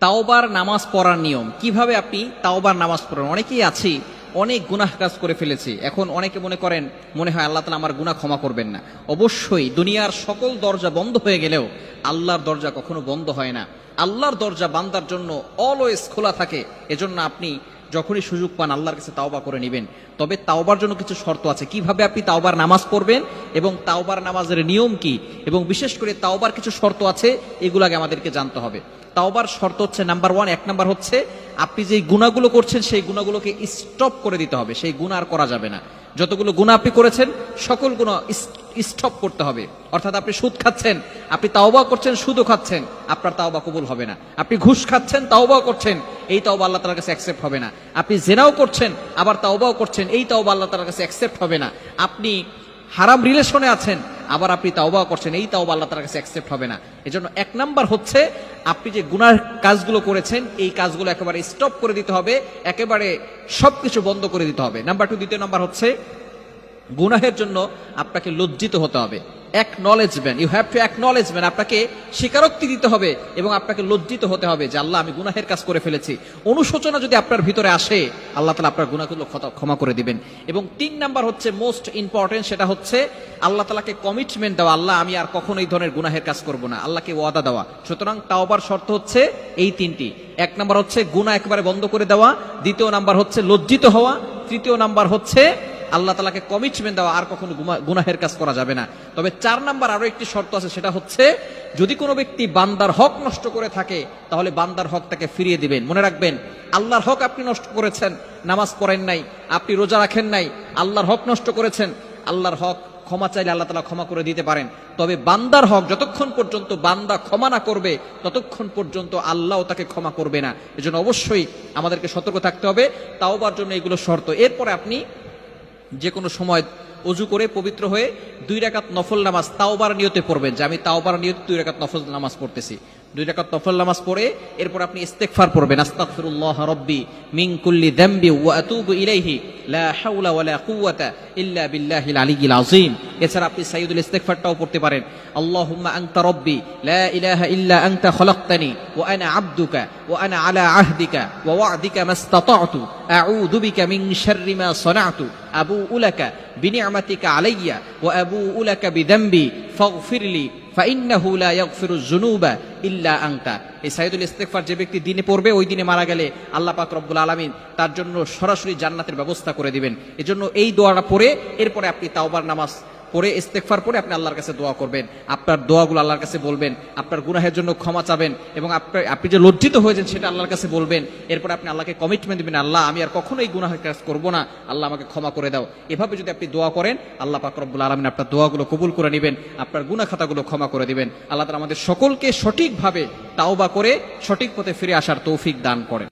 তাওবার নামাজ পড়ার নিয়ম। কীভাবে আপনি তাওবার নামাজ পড়েন? অনেকেই আছি, অনেক গুনাহ কাজ করে ফেলেছি। এখন অনেকে মনে করেন, মনে হয় আল্লাহ তালা আমার গুনাহ ক্ষমা করবেন না। অবশ্যই দুনিয়ার সকল দরজা বন্ধ হয়ে গেলেও আল্লাহর দরজা কখনো বন্ধ হয় না। আল্লাহর দরজা বান্দার জন্য অলওয়েজ খোলা থাকে। এজন্য আপনি যখনই সুযোগ পান আল্লাহর কাছে তাওবা করে নেবেন। তবে তাওবার জন্য কিছু শর্ত আছে। কীভাবে আপনি তাওবার নামাজ পড়বেন এবং তাওবার নামাজের নিয়ম কি? এবং বিশেষ করে তাওবার কিছু শর্ত আছে এগুলাকে আমাদেরকে জানতে হবে। তাওবার শর্ত হচ্ছে নাম্বার ওয়ান এক নাম্বার হচ্ছে আপনি যে গুণাগুলো করছেন, সেই গুণাগুলোকে স্টপ করে দিতে হবে। সেই গুণ আর করা যাবে না। যতগুলো গুণা আপনি করেছেন, সকল গুণ স্টপ করতে হবে। অর্থাৎ আপনি সুদ খাচ্ছেন, আপনি তাওবা করছেন, সুদও খাচ্ছেন, আপনার তাওবা কবুল হবে না। আপনি ঘুষ খাচ্ছেন, তাওবাও করছেন, এই তাওবা আল্লাহ তালার কাছে অ্যাকসেপ্ট হবে না। আপনি জেনাও করছেন, আবার তাওবাও করছেন, এই তাওবা আল্লাহ তালার কাছে অ্যাকসেপ্ট হবে না। আপনি হারাম রিলেশনে আছেন আবার আপনি তাওবা করছেন, এই তাওবা আল্লাহ তার কাছে অ্যাকসেপ্ট হবে না। এজন্য এক নাম্বার হচ্ছে, আপনি যে গুনার কাজগুলো করেছেন, এই কাজগুলো একেবারে স্টপ করে দিতে হবে, একেবারে সব কিছু বন্ধ করে দিতে হবে। নাম্বার টু দ্বিতীয় নাম্বার হচ্ছে, গুনাহের জন্য আপনাকে লজ্জিত হতে হবে। Acknowledgement you have to acknowledgement আপনাকে স্বীকারোক্তি দিতে হবে এবং আপনাকে লজ্জিত হতে হবে যে আল্লাহ, আমি গুনাহের কাজ করে ফেলেছি। অনুশোচনা যদি আপনার ভিতরে আসে, আল্লাহ তালা আপনার ক্ষত- ক্ষমা করে দিবেন। এবং তিন নাম্বার হচ্ছে মোস্ট ইম্পর্টেন্ট সেটা হচ্ছে আল্লাহ তালাকে কমিটমেন্ট দেওয়া। আল্লাহ, আমি আর কখনো এই ধরনের গুনাহের কাজ করব না। আল্লাহকে ওয়াদা দেওয়া। সুতরাং তাওবার শর্ত হচ্ছে এই তিনটি। এক নাম্বার হচ্ছে গুনাহ একেবারে বন্ধ করে দেওয়া। দ্বিতীয় নাম্বার হচ্ছে লজ্জিত হওয়া। তৃতীয় নাম্বার হচ্ছে আল্লাহ তালাকে কমিটমেন্ট দেওয়া আর কখনো গুনাহের কাজ করা যাবে না। তবে চার নাম্বার আরও একটি শর্ত আছে, সেটা হচ্ছে যদি কোনো ব্যক্তি বান্দার হক নষ্ট করে থাকে, তাহলে বান্দার হক তাকে ফিরিয়ে দিবেন। মনে রাখবেন, আল্লাহর হক আপনি নষ্ট করেছেন, নামাজ পড়েন নাই, আপনি রোজা রাখেন নাই, আল্লাহর হক নষ্ট করেছেন, আল্লাহর হক ক্ষমা চাইলে আল্লাহ তালা ক্ষমা করে দিতে পারেন। তবে বান্দার হক যতক্ষণ পর্যন্ত বান্দা ক্ষমা না করবে, ততক্ষণ পর্যন্ত আল্লাহ তাকে ক্ষমা করবে না। এজন্য অবশ্যই আমাদেরকে সতর্ক থাকতে হবে, তাওবার জন্য এগুলো শর্ত। এরপরে আপনি যে কোনো সময় অজু করে পবিত্র হয়ে দুই রাকাত নফল নামাজ তাওবার নিয়তে পড়বেন। যে আমি তাওবার নিয়তে দুই রাকাত নফল নামাজ পড়তেছি। দুই রাকাত নফল নামাজ পড়ে, এরপর আপনি ইস্তেগফার পড়বেন। আস্তাগফিরুল্লাহ রাব্বি মিন কুল্লি যামবি ওয়া আতুবু ইলাইহি। লা হাওলা ওয়ালা কুওয়াতা ইল্লা বিল্লাহিল আলিয়্যিল আযীম। এছাড়া আপনি সাইয়্যিদুল ইস্তেগফারটাও পড়তে পারেন। আল্লাহুম্মা আনতা রাব্বি, লা ইলাহা ইল্লা আনতা খলাকতানি ওয়া আনা আবদুকা ওয়া আনা আলা আহদিকা ওয়া ওয়া'দিকা মাস্তাতা'তু। আউযু বিকা মিন শাররি মা সানা'তু। আবুউ লাকা বিনি'মাতিকা আলাইয়া ওয়া আবুউ লাকা বিযামবি ফাগফিরলি ইল্লা আংতা এই সাইদুল যে ব্যক্তি দিনে পড়বে, ওই দিনে মারা গেলে আল্লাহ তার জন্য সরাসরি জান্নাতের ব্যবস্থা করে দিবেন। এজন্য এই দোয়াটা পড়ে, এরপরে আপনি তাওবার নামাজ পরে ইস্তেগফার পরে আপনি আল্লাহর কাছে দোয়া করবেন। আপনার দোয়াগুলো আল্লাহর কাছে বলবেন। আপনার গুনাহের জন্য ক্ষমা চাবেন এবং আপনার আপনি যে লজ্জিত হয়েছেন সেটা আল্লাহর কাছে বলবেন। এরপর আপনি আল্লাহকে কমিটমেন্ট দিবেন, আল্লাহ, আমি আর কখনো এই গুনাহের কাজ করব না। আল্লাহ আমাকে ক্ষমা করে দাও। এভাবে যদি আপনি দোয়া করেন, আল্লাহ পাক রব্বুল আলমিন আপনার দোয়াগুলো কবুল করে নেবেন, আপনার গুনাহ খাতাগুলো ক্ষমা করে দিবেন। আল্লাহ তাআলা আমাদের সকলকে সঠিকভাবে তাওবা করে সঠিক পথে ফিরে আসার তৌফিক দান করেন।